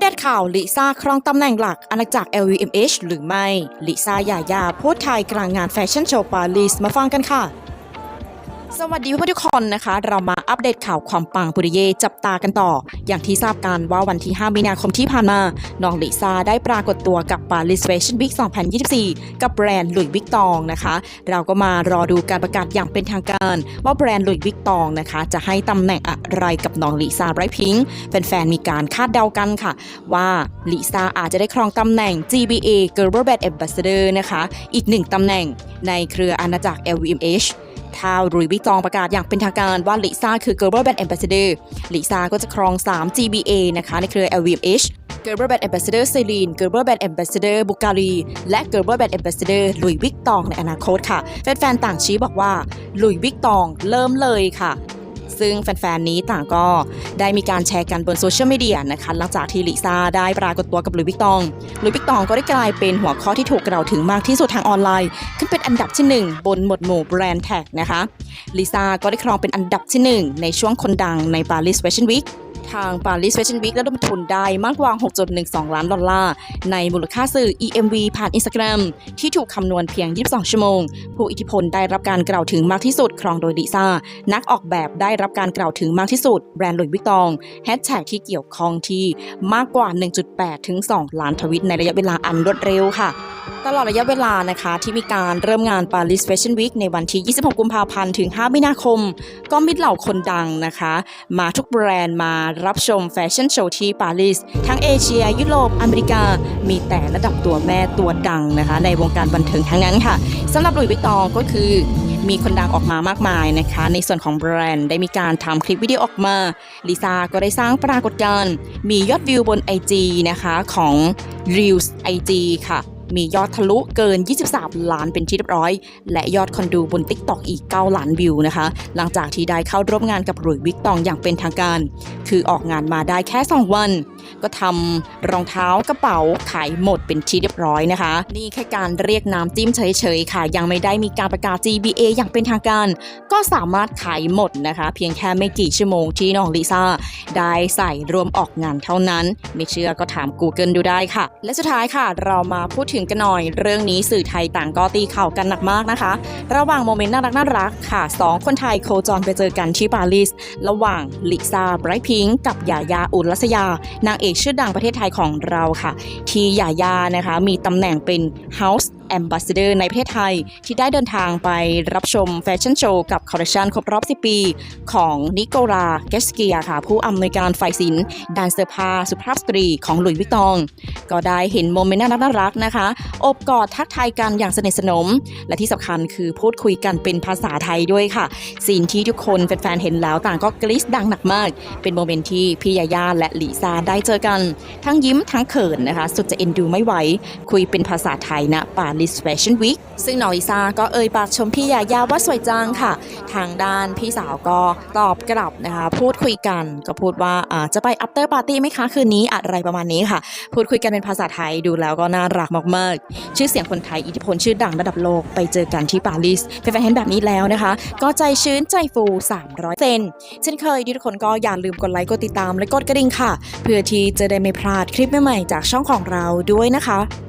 เดตข่าวลิซ่าครองตำแหน่งหลักอาณาจักร LVMH หรือไม่ ลิซ่ายายาโพสต์ไทยกลางงานแฟชั่นโชว์ปารีสมาฟังกันค่ะ สวัสดีเพื่อนทุกคนนะคะ เรามาอัปเดตข่าวความปังปุริเยจับตากันต่อ อย่างที่ทราบกันว่าวันที่ 5 มีนาคมที่ผ่านมา น้องลิซ่าได้ปรากฏตัวกับ Paris Fashion Week 2024 กับแบรนด์หลุยส์วิกตองนะคะ เราก็มารอดูการประกาศอย่างเป็นทางการ ว่าแบรนด์หลุยส์วิกตองนะคะ จะให้ตำแหน่งอะไรกับน้องลิซ่าไรพิงแฟนๆมีการคาดเดากันค่ะ ว่าลิซ่าอาจจะได้ครองตำแหน่ง GBA Global Brand Ambassador นะคะ อีกหนึ่งตำแหน่งในเครืออาณาจักร LVMH ถ้ารุยวิจองประกาศอย่างเป็นทางการว่าลิซ่าคือ Global Brand Ambassador ลิซ่าก็จะครอง 3 GBA นะคะในเครือ LVMH Gerber Brand Ambassador Celine Gerber Brand Ambassador b u g a r i และ Gerber Brand Ambassador Louis Vuitton ในอนาคตค่ะ แฟนๆ ต่างชี้บอกว่า Louis Vuitton เริ่มเลยค่ะ ซึ่งแฟนๆ นี้ต่างก็ได้มีการแชร์กันบนโซเชียลมีเดียนะคะ หลังจากที่ลิซ่าได้ปรากฏตัวกับลุยวิกตอง ลุยวิกตองก็ได้กลายเป็นหัวข้อที่ถูกกล่าวถึงมากที่สุดทางออนไลน์ ขึ้นเป็นอันดับที่ 1 บนหมวดหมู่แบรนด์แท็กนะคะ ลิซ่าก็ได้ครองเป็นอันดับที่ 1 ในช่วงคนดังในปารีสแฟชั่นวีค ทาง Paris Fashion Week ระดมทุนได้มากกว่า 6.12 ล้านดอลลาร์ ในมูลค่าสื่อ EMV ผ่าน Instagram ที่ถูกคำนวณเพียง 22 ชั่วโมง ผู้อิทธิพลได้รับการกล่าวถึงมากที่สุด ครองโดยลิซ่า นักออกแบบได้รับการกล่าวถึงมากที่สุด แบรนด์หลุยส์วิกตองแฮชแท็กที่เกี่ยวข้องที่มากกว่า 1.8 ถึง 2 ล้านทวิตในระยะเวลาอันรวดเร็วค่ะ ตลอดระยะเวลานะคะที่มีการเริ่มงาน Paris Fashion Week ในวันที่ 26 กุมภาพันธ์ ถึง 5 มีนาคม ก็มีเหล่าคนดังนะคะ มาทุกแบรนด์มารับชมแฟชั่นโชว์ที่ปารีส ทั้งเอเชีย ยุโรป อเมริกา มีแต่ระดับตัวแม่ตัวดังนะคะ ในวงการบันเทิงทั้งนั้นค่ะสำหรับหลุยส์วิตตองก็คือมีคนดังออกมามากมายนะคะ ในส่วนของแบรนด์ได้มีการทำคลิปวิดีโอออกมาลิซ่าก็ได้สร้างปรากฏการณ์มียอดวิวบน IG นะคะของ Reels IG ค่ะ มียอดทะลุเกิน 23 ล้านเป็นที่เรียบร้อย และยอดคนดูบน TikTok อีก 9 ล้านวิวนะคะ หลังจากที่ได้เข้าร่วมงานกับหลุยวิกตองอย่างเป็นทางการ คือออกงานมาได้แค่ 2 วัน ก็ทำรองเท้ากระเป๋าขายหมดเป็นที่เรียบร้อยนะคะ นี่แค่การเรียกน้ำจิ้มเฉยๆค่ะ ยังไม่ได้มีการประกาศ GBA อย่างเป็นทางการ ก็สามารถขายหมดนะคะ เพียงแค่ไม่กี่ชั่วโมงที่น้องลิซ่าได้ใส่รวมออกงานเท่านั้น ไม่เชื่อก็ถาม Google ดูได้ค่ะ และสุดท้ายค่ะ เรามาพูดถึงกันหน่อย เรื่องนี้สื่อไทยต่างก็ตีข่าวกันหนักมากนะคะ ระหว่างโมเมนต์น่ารักน่ารักๆค่ะสองคนไทยโคจรไปเจอกันที่ปารีสระหว่างลิซ่าไบรท์พิงค์กับยายาอุรัสยานางเอกชื่อดังประเทศไทยของเราค่ะ ที่ยายานะคะ มีตำแหน่งเป็น House Ambassador ในประเทศไทย ที่ได้เดินทางไปรับชมแฟชั่นโชว์กับคอลเลคชันครบรอบ 10 ปี ของนิโคลาเกสเกียค่ะ ผู้อำนวยการฝ่ายศิลป์ด้านเสื้อผ้าสุภาพสตรีของหลุยส์วิตตอง ก็ได้เห็นโมเมนต์น่ารักๆนะคะ อบกอดทักทายกันอย่างสนิทสนม และที่สำคัญคือพูดคุยกันเป็นภาษาไทยด้วยค่ะซีนที่ทุกคนแฟนๆเห็นแล้วต่างก็กรี๊ดดังหนักมาก เป็นโมเมนต์ที่พี่ยาย่าและลิซ่าได้เจอกัน ทั้งยิ้มทั้งเขินนะคะ สุดจะเอ็นดูไม่ไหวคุยเป็นภาษาไทยนะปารีสแฟชั่นวีคซึ่งน้องลิซ่าก็เอ่ยปากชมพี่ยายาว่าสวยจังค่ะ ทางด้านพี่สาวก็ตอบกลับนะคะ พูดคุยกันก็พูดว่าจะไปอัปเตอร์ปาร์ตี้ไหมคะคืนนี้อะไรประมาณนี้ค่ะ พูดคุยกันเป็นภาษาไทยดูแล้วก็น่ารักมากๆ ชื่อเสียงคนไทยอิทธิพลชื่อดังระดับโลกไปเจอกันที่ปารีสแฟนๆเห็นแบบนี้แล้วนะคะ ก็ใจชื้นใจฟู300เซนเช่นเคยทุกคนก็อย่าลืมกดไลค์กดติดตามและกดกระดิ่งค่ะ เพื่อที่จะได้ไม่พลาดคลิปใหม่ๆจากช่องของเราด้วยนะคะ